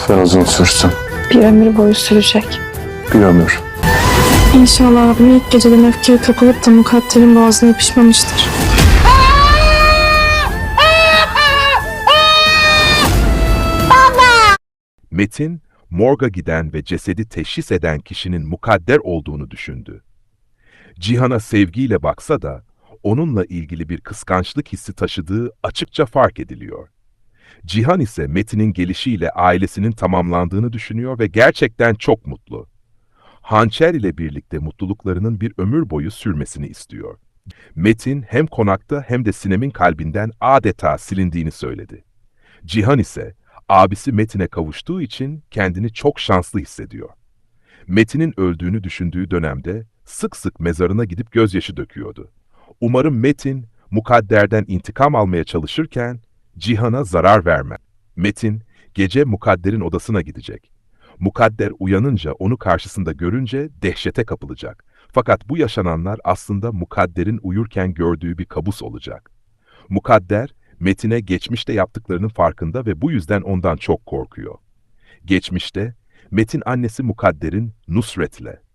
Lütfen uzun sürsün. Bir ömür boyu sürecek. Bir ömür. İnşallah abim ilk geceden öfkeye kapılıp da mukadderin boğazına yapışmamıştır. Metin, morga giden ve cesedi teşhis eden kişinin mukadder olduğunu düşündü. Cihan'a sevgiyle baksa da, onunla ilgili bir kıskançlık hissi taşıdığı açıkça fark ediliyor. Cihan ise Metin'in gelişiyle ailesinin tamamlandığını düşünüyor ve gerçekten çok mutlu. Hançer ile birlikte mutluluklarının bir ömür boyu sürmesini istiyor. Metin hem konakta hem de Sinem'in kalbinden adeta silindiğini söyledi. Cihan ise abisi Metin'e kavuştuğu için kendini çok şanslı hissediyor. Metin'in öldüğünü düşündüğü dönemde sık sık mezarına gidip gözyaşı döküyordu. Umarım Metin mukadderden intikam almaya çalışırken Cihan'a zarar vermez. Metin gece mukadderin odasına gidecek. Mukadder uyanınca onu karşısında görünce dehşete kapılacak. Fakat bu yaşananlar aslında mukadderin uyurken gördüğü bir kabus olacak. Mukadder Metin'e geçmişte yaptıklarının farkında ve bu yüzden ondan çok korkuyor. Geçmişte Metin annesi Mukadder'in Nusret'le